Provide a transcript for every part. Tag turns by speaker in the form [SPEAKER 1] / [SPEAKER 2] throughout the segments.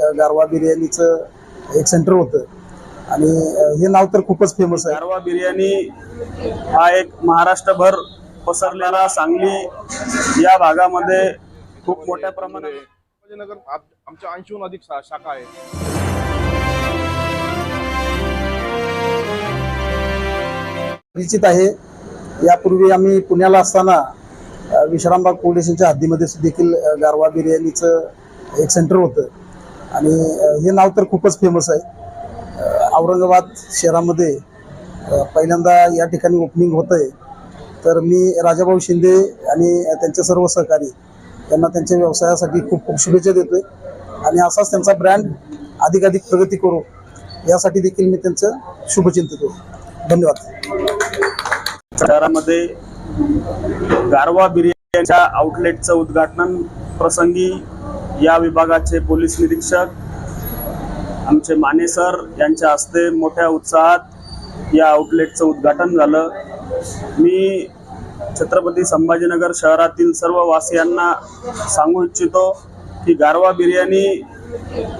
[SPEAKER 1] गारवा बिर्याणीचं एक सेंटर होतं. आणि हे नाव तर खूपच फेमस आहे.
[SPEAKER 2] गारवा बिर्याणी हा एक महाराष्ट्रभर पसरलेला सांगली या भागामध्ये खूप मोठ्या प्रमाणात
[SPEAKER 3] आत- आमच्या ऐंशीहून अधिक शा- शाखा आहे
[SPEAKER 1] परिचित आहे. यापूर्वी आम्ही पुण्याला असताना विश्रामबाग पोलीस स्टेशनच्या हद्दीमध्ये देखील गारवा बिर्याणीचं एक सेंटर होतं. आणि हे नाव तर खूपच फेमस आहे. औरंगाबाद शहरामध्ये पहिल्यांदा या ठिकाणी ओपनिंग होत आहे तर मी राजाभाऊ शिंदे आणि त्यांचे सर्व सहकारी यांना त्यांच्या व्यवसायासाठी खूप खूप शुभेच्छा देतो आहे आणि असाच त्यांचा ब्रँड अधिकाधिक प्रगती करू यासाठी देखील मी त्यांचं शुभचिंतित करू. धन्यवाद.
[SPEAKER 2] शहरामध्ये गारवा बिर्याणीच्या आउटलेटचं उद्घाटन प्रसंगी या विभागाचे पोलीस निरीक्षक आमचे माने सर यांच्या हस्ते मोठ्या उत्साहात या आउटलेटचं उद्घाटन झालं. मी छत्रपती संभाजीनगर शहरातील सर्व वासियांना सांगू इच्छितो की गारवा बिर्याणी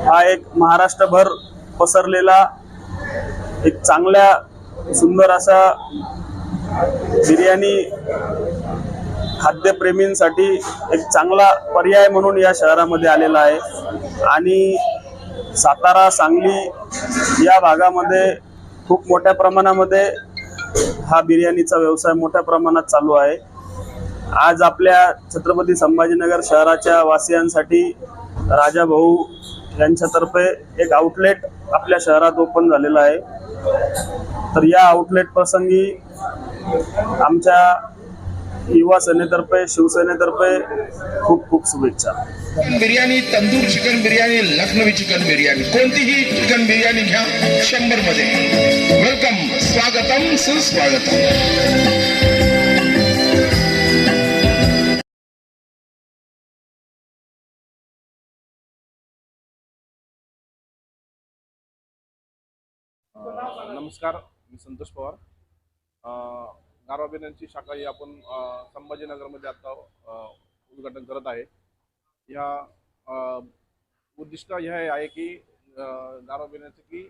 [SPEAKER 2] हा एक महाराष्ट्रभर पसरलेला एक चांगल्या सुंदर असा बिर्याणी खाद्यप्रेमींसाठी एक चांगला पर्याय म्हणून या शहरामध्ये आलेला आहे. आणि सातारा सांगली या भागामध्ये खूप मोठ्या प्रमाणामध्ये हा बिर्याणीचा व्यवसाय मोठ्या प्रमाणात चालू आहे. आज आपल्या छत्रपती संभाजीनगर शहराच्या वासियांसाठी राजा भाऊ यांच्यातर्फे एक आउटलेट आपल्या शहरात ओपन झालेलं आहे. तर या आउटलेट प्रसंगी आमच्या युवा सेनेतर्फे शिवसेनेतर्फे खूप खूप शुभेच्छा.
[SPEAKER 4] Chicken biryani tandoor chicken biryani Lucknowi chicken biryani. कोणतीही चिकन बिर्याणी घ्या शंभरमध्ये वेलकम स्वागतम सुस्वागतम.
[SPEAKER 3] नमस्कार मी संतोष पवार. अं, गारवा शाखा ही आपण संभाजीनगरमध्ये आता उद्घाटन करत आहे. ह्या उद्दिष्ट हे आहे की अं, गारवा की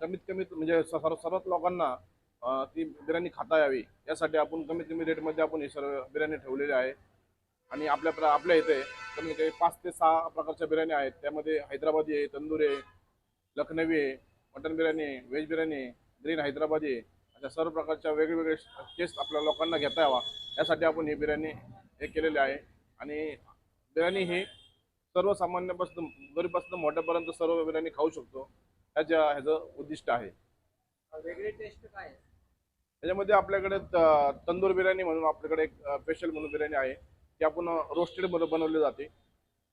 [SPEAKER 3] कमीत कमीत म्हणजे स- सर्व सर्वच लोकांना ती बिर्याणी खाता यावी. यासाठी आपण कमीत कमी रेटमध्ये आपण हे सर्व बिर्याणी ठेवलेली आहे. आणि आपल्या प्र- आपल्या इथे कमी काही पाच ते सहा प्रकारच्या बिर्याणी आहेत. त्यामध्ये हैदराबादी आहे तंदूर आहे लखनवी आहे मटन बिर्याणी आहे व्हेज बिर्याणी आहे ग्रीन हैदराबादी आहे. अशा सर्व प्रकारच्या वेगवेगळे टेस्ट आपल्या लोकांना घेता यावा. यासाठी आपण ही बिर्याणी हे केलेली आहे. आणि बिर्याणी ही सर्वसामान्यापासून गरीबापासून मोठ्यापर्यंत सर्व बिर्याणी खाऊ शकतो. ह्याच्या ह्याचं उद्दिष्ट आहे. त्याच्यामध्ये आपल्याकडे त- तंदूर बिर्याणी म्हणून आपल्याकडे एक स्पेशल म्हणून बिर्याणी आहे. ती आपण रोस्टेड बनवली जाते.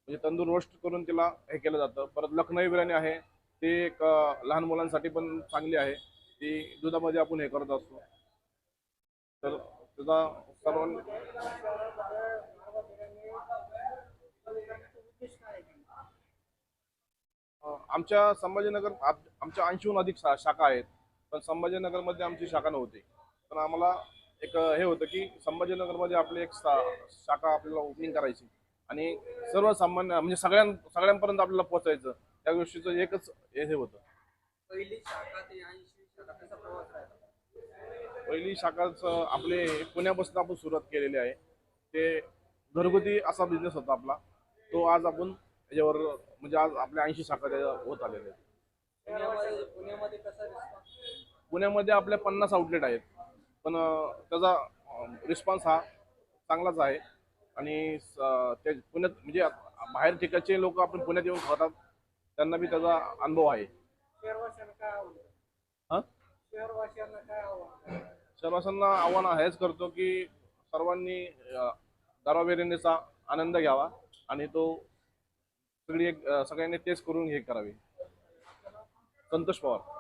[SPEAKER 3] म्हणजे तंदूर रोस्ट करून तिला हे केलं जातं. परत लखनवी बिर्याणी आहे. ती एक लहान मुलांसाठी पण चांगली आहे. ती दुधामध्ये आपण हे करत असतो. तर त्याचा सर्व आमच्या संभाजीनगर आमच्या ऐंशीहून अधिक शा- शाखा आहेत. पण संभाजीनगरमध्ये आमची शाखा नव्हती. पण आम्हाला एक हे होतं की संभाजीनगरमध्ये आपली एक शा- शाखा आपल्याला ओपनिंग करायची. आणि सर्वसामान्य म्हणजे सगळ्यां सगळ्यांपर्यंत आपल्याला पोहोचायचं. त्या गोष्टीचं एकच हे हे होतं.
[SPEAKER 5] पहिली शाखा ते ऐंशी
[SPEAKER 3] पहिली शाखाच आपले पुण्यापासून आपण सुरुवात केलेली आहे. ते घरगुती असा बिझनेस होता आपला. तो आज आपण त्याच्यावर म्हणजे आज आपल्या ऐंशी शाखा त्याच्या होत आलेल्या आहेत.
[SPEAKER 5] पुण्यामध्ये
[SPEAKER 3] आपल्या पन्नास आउटलेट आहेत. पण त्याचा रिस्पॉन्स हा चांगलाच आहे. आणि पुण्यात म्हणजे बाहेर ठिकाणचे लोक आपण पुण्यात येऊन खातात त्यांना बी त्याचा अनुभव आहे
[SPEAKER 5] शहरवासियांना काय आवडतं
[SPEAKER 3] हा
[SPEAKER 5] शहरवासियांना काय
[SPEAKER 3] आव्हान? हेच करतो की सर्वांनी अं, आनंद घ्यावा आणि तो सगळी एक सगळ्यांनी टेस्ट करून हे करावी. संतोष पवार.